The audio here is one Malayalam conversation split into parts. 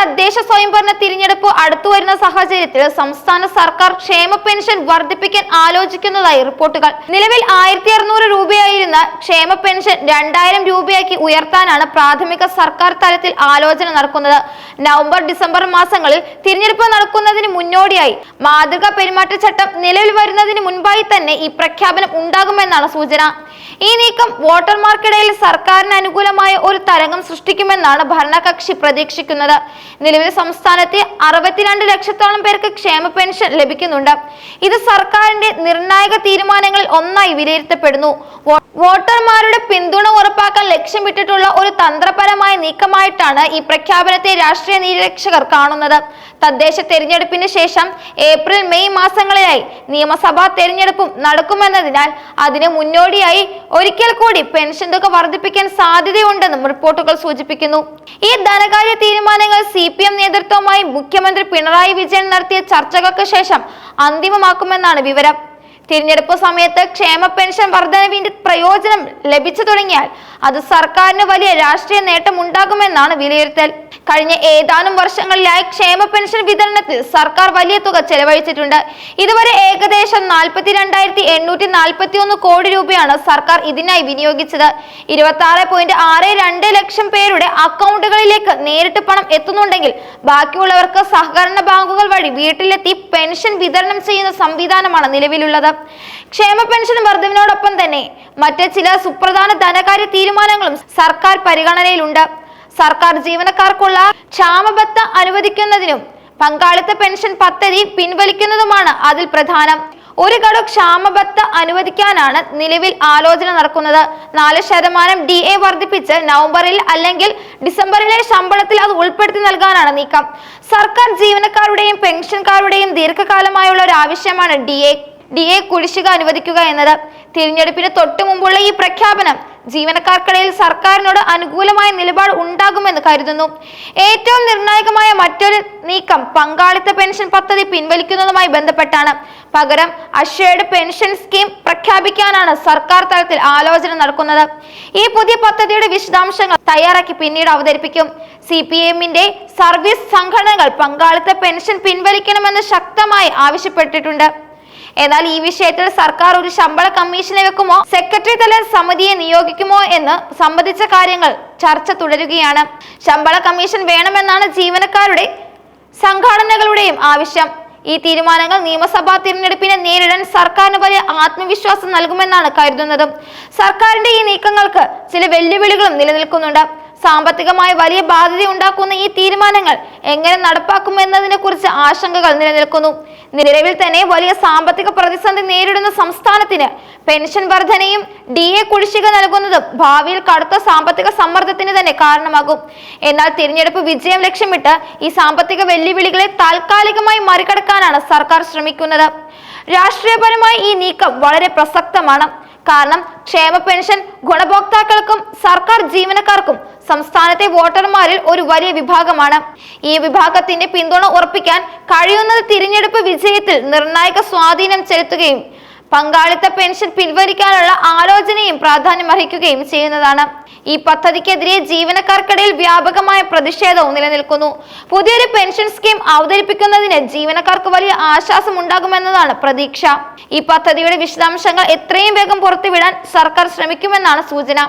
തദ്ദേശ സ്വയംഭരണ തിരഞ്ഞെടുപ്പ് അടുത്തു വരുന്ന സാഹചര്യത്തിൽ സംസ്ഥാന സർക്കാർ ക്ഷേമ പെൻഷൻ വർദ്ധിപ്പിക്കാൻ ആലോചിക്കുന്നതായി റിപ്പോർട്ടുകൾ. നിലവിൽ ആയിരത്തി അറുന്നൂറ് രൂപയായിരുന്ന ക്ഷേമ പെൻഷൻ രണ്ടായിരം രൂപയാക്കി ഉയർത്താനാണ് പ്രാഥമിക സർക്കാർ തലത്തിൽ ആലോചന നടക്കുന്നത്. നവംബർ ഡിസംബർ മാസങ്ങളിൽ തിരഞ്ഞെടുപ്പ് നടക്കുന്നതിന് മുന്നോടിയായി മാതൃകാ പെരുമാറ്റച്ചട്ടം നിലവിൽ വരുന്നതിന് മുൻപായി തന്നെ ഈ പ്രഖ്യാപനം ഉണ്ടാകുമെന്നാണ് സൂചന. ഈ നീക്കം വോട്ടർമാർക്കിടയിൽ സർക്കാരിന് അനുകൂലമായ ഒരു തരംഗം സൃഷ്ടിക്കുമെന്നാണ് ഭരണകക്ഷി പ്രതീക്ഷിക്കുന്നത്. നിലവിൽ സംസ്ഥാനത്തെ അറുപത്തിരണ്ട് ലക്ഷത്തോളം പേർക്ക് ക്ഷേമ പെൻഷൻ ലഭിക്കുന്നുണ്ട്. ഇത് സർക്കാരിന്റെ നിർണായക തീരുമാനങ്ങളിൽ ഒന്നായി വിലയിരുത്തപ്പെടുന്നു. വോട്ടർമാരുടെ പിന്തുണ ഉറപ്പാക്കാൻ ലക്ഷ്യമിട്ടിട്ടുള്ള ഒരു തന്ത്രപരമായ നീക്കമായിട്ടാണ് ഈ പ്രഖ്യാപനത്തെ രാഷ്ട്രീയ നിരീക്ഷകർ കാണുന്നത്. തദ്ദേശ തെരഞ്ഞെടുപ്പിന് ശേഷം ഏപ്രിൽ മെയ് മാസങ്ങളിലായി നിയമസഭാ തെരഞ്ഞെടുപ്പും നടക്കുമെന്നതിനാൽ അതിന് മുന്നോടിയായി ഒരിക്കൽ കൂടി പെൻഷൻ തുക വർദ്ധിപ്പിക്കാൻ സാധ്യതയുണ്ടെന്നും റിപ്പോർട്ടുകൾ സൂചിപ്പിക്കുന്നു. ഈ ധനകാര്യ തീരുമാനങ്ങൾ സി പി എം നേതൃത്വവുമായി മുഖ്യമന്ത്രി പിണറായി വിജയൻ നടത്തിയ ചർച്ചകൾക്ക് ശേഷം അന്തിമമാക്കുമെന്നാണ് വിവരം. തിരഞ്ഞെടുപ്പ് സമയത്ത് ക്ഷേമ പെൻഷൻ വർധനവിന്റെ പ്രയോജനം ലഭിച്ചു തുടങ്ങിയാൽ അത് സർക്കാരിന് വലിയ രാഷ്ട്രീയ നേട്ടം ഉണ്ടാകുമെന്നാണ് വിലയിരുത്തൽ. കഴിഞ്ഞ ഏതാനും വർഷങ്ങളിലായി ക്ഷേമ പെൻഷൻ വിതരണത്തിൽ സർക്കാർ വലിയ തുക ചെലവഴിച്ചിട്ടുണ്ട്. ഇതുവരെ ഏകദേശം നാൽപ്പത്തി രണ്ടായിരത്തി എണ്ണൂറ്റി നാൽപ്പത്തി ഒന്ന് കോടി രൂപയാണ് സർക്കാർ ഇതിനായി വിനിയോഗിച്ചത്. ഇരുപത്തി ആറ് പോയിന്റ് ആറ് രണ്ട് ലക്ഷം പേരുടെ അക്കൗണ്ടുകളിലേക്ക് നേരിട്ട് പണം എത്തുന്നുണ്ടെങ്കിൽ ബാക്കിയുള്ളവർക്ക് സഹകരണ ബാങ്കുകൾ വഴി വീട്ടിലെത്തി പെൻഷൻ വിതരണം ചെയ്യുന്ന സംവിധാനമാണ് നിലവിലുള്ളത്. ക്ഷേമ പെൻഷൻ വർധനയോടൊപ്പം തന്നെ മറ്റ് ചില സുപ്രധാന ധനകാര്യ തീരുമാനങ്ങളും സർക്കാർ പരിഗണനയിലുണ്ട്. സർക്കാർ ജീവനക്കാർക്കുള്ള ക്ഷാമബത്ത അനുവദിക്കുന്നതിനും പങ്കാളിത്ത പെൻഷൻ പദ്ധതി പിൻവലിക്കുന്നതുമാണ് അതിൽ പ്രധാനം. ഒരു ഗഡു ക്ഷാമബത്ത അനുവദിക്കാനാണ് നിലവിൽ ആലോചന നടക്കുന്നത്. നാല് ശതമാനം ഡി എ വർദ്ധിപ്പിച്ച് നവംബറിൽ അല്ലെങ്കിൽ ഡിസംബറിലെ ശമ്പളത്തിൽ അത് ഉൾപ്പെടുത്തി നൽകാനാണ് നീക്കം. സർക്കാർ ജീവനക്കാരുടെയും പെൻഷൻകാരുടെയും ദീർഘകാലമായുള്ള ഒരു ആവശ്യമാണ് ഡി എ. ഡി എ കുടിശ്ശിക അനുവദിക്കുക എന്നത് തിരഞ്ഞെടുപ്പിന് തൊട്ടു മുമ്പുള്ള ഈ പ്രഖ്യാപനം ജീവനക്കാർക്കിടയിൽ സർക്കാരിനോട് അനുകൂലമായ നിലപാട് ഉണ്ടാകുമെന്ന് കരുതുന്നു. ഏറ്റവും നിർണായകമായ മറ്റൊരു നീക്കം പങ്കാളിത്ത പെൻഷൻ പദ്ധതി പിൻവലിക്കുന്നതുമായി ബന്ധപ്പെട്ടാണ്. പകരം അഷേർഡ് പെൻഷൻ സ്കീം പ്രഖ്യാപിക്കാനാണ് സർക്കാർ തലത്തിൽ ആലോചന നടക്കുന്നത്. ഈ പുതിയ പദ്ധതിയുടെ വിശദാംശങ്ങൾ തയ്യാറാക്കി പിന്നീട് അവതരിപ്പിക്കും. സി പി എമ്മിന്റെ സർവീസ് സംഘടനകൾ പങ്കാളിത്ത പെൻഷൻ പിൻവലിക്കണമെന്ന് ശക്തമായി ആവശ്യപ്പെട്ടിട്ടുണ്ട്. എന്നാൽ ഈ വിഷയത്തിൽ സർക്കാർ ഒരു ശമ്പള കമ്മീഷനെ വെക്കുമോ? സെക്രട്ടറി തല സമിതിയെ നിയോഗിക്കുമോ എന്ന് സംബന്ധിച്ച കാര്യങ്ങൾ ചർച്ച തുടരുകയാണ്. ശമ്പള കമ്മീഷൻ വേണമെന്നാണ് ജീവനക്കാരുടെ സംഘടനകളുടെയും ആവശ്യം. ഈ തീരുമാനങ്ങൾ നിയമസഭാ തിരഞ്ഞെടുപ്പിനെ നേരിടാൻ സർക്കാരിന് വലിയ ആത്മവിശ്വാസം നൽകുമെന്നാണ് കരുതുന്നത്. സർക്കാരിന്റെ ഈ നീക്കങ്ങൾക്ക് ചില വെല്ലുവിളികളും നിലനിൽക്കുന്നുണ്ട്. സാമ്പത്തികമായി വലിയ ബാധ്യത ഉണ്ടാക്കുന്ന ഈ തീരുമാനങ്ങൾ എങ്ങനെ നടപ്പാക്കുമെന്നതിനെ കുറിച്ച് ആശങ്കകൾ നിലനിൽക്കുന്നു. നിലവിൽ തന്നെ വലിയ സാമ്പത്തിക പ്രതിസന്ധി നേരിടുന്ന സംസ്ഥാനത്തിന് പെൻഷൻ വർധനയും ഡി എ കുടിശ്ശിക നൽകുന്നതും ഭാവിയിൽ കടുത്ത സാമ്പത്തിക സമ്മർദ്ദത്തിന് തന്നെ കാരണമാകും. എന്നാൽ തിരഞ്ഞെടുപ്പ് വിജയം ലക്ഷ്യമിട്ട് ഈ സാമ്പത്തിക വെല്ലുവിളികളെ താൽക്കാലികമായി മറികടക്കാനാണ് സർക്കാർ ശ്രമിക്കുന്നത്. രാഷ്ട്രീയപരമായി ഈ നീക്കം വളരെ പ്രസക്തമാണ്. കാരണം ക്ഷേമ പെൻഷൻ ഗുണഭോക്താക്കൾക്കും സർക്കാർ ജീവനക്കാർക്കും സംസ്ഥാനത്തെ വോട്ടർമാരിൽ ഒരു വലിയ വിഭാഗമാണ്. ഈ വിഭാഗത്തിന്റെ പിന്തുണ ഉറപ്പിക്കാൻ കഴിയുന്നത് തിരഞ്ഞെടുപ്പ് വിജയത്തിൽ നിർണായക സ്വാധീനം ചെലുത്തുകയും പങ്കാളിത്ത പെൻഷൻ പിൻവലിക്കാനുള്ള ആലോചനയും പ്രാധാന്യമർഹിക്കുകയും ചെയ്യുന്നതാണ്. ഈ പദ്ധതിക്കെതിരെ ജീവനക്കാർക്കിടയിൽ വ്യാപകമായ പ്രതിഷേധവും നിലനിൽക്കുന്നു. പുതിയൊരു പെൻഷൻ സ്കീം അവതരിപ്പിക്കുന്നതിന് ജീവനക്കാർക്ക് വലിയ ആശ്വാസം ഉണ്ടാകുമെന്നതാണ് പ്രതീക്ഷ. ഈ പദ്ധതിയുടെ വിശദാംശങ്ങൾ എത്രയും വേഗം പുറത്തുവിടാൻ സർക്കാർ ശ്രമിക്കുമെന്നാണ് സൂചന.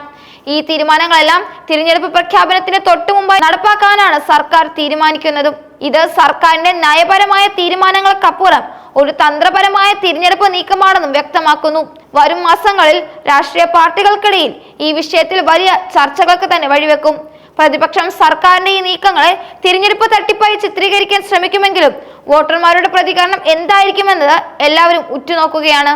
ഈ തീരുമാനങ്ങളെല്ലാം തിരഞ്ഞെടുപ്പ് പ്രഖ്യാപനത്തിന് തൊട്ടു മുമ്പായി നടപ്പാക്കാനാണ് സർക്കാർ തീരുമാനിക്കുന്നതും. ഇത് സർക്കാരിന്റെ നയപരമായ തീരുമാനങ്ങൾക്കപ്പുറം ഒരു തന്ത്രപരമായ തിരഞ്ഞെടുപ്പ് നീക്കമാണെന്നും വ്യക്തമാക്കുന്നു. വരും മാസങ്ങളിൽ രാഷ്ട്രീയ പാർട്ടികൾക്കിടയിൽ ഈ വിഷയത്തിൽ വലിയ ചർച്ചകൾക്ക് തന്നെ വഴിവെക്കും. പ്രതിപക്ഷം സർക്കാരിന്റെ ഈ നീക്കങ്ങളെ തിരഞ്ഞെടുപ്പ് തട്ടിപ്പായി ചിത്രീകരിക്കാൻ ശ്രമിക്കുമെങ്കിലും വോട്ടർമാരുടെ പ്രതികരണം എന്തായിരിക്കുമെന്നത് എല്ലാവരും ഉറ്റുനോക്കുകയാണ്.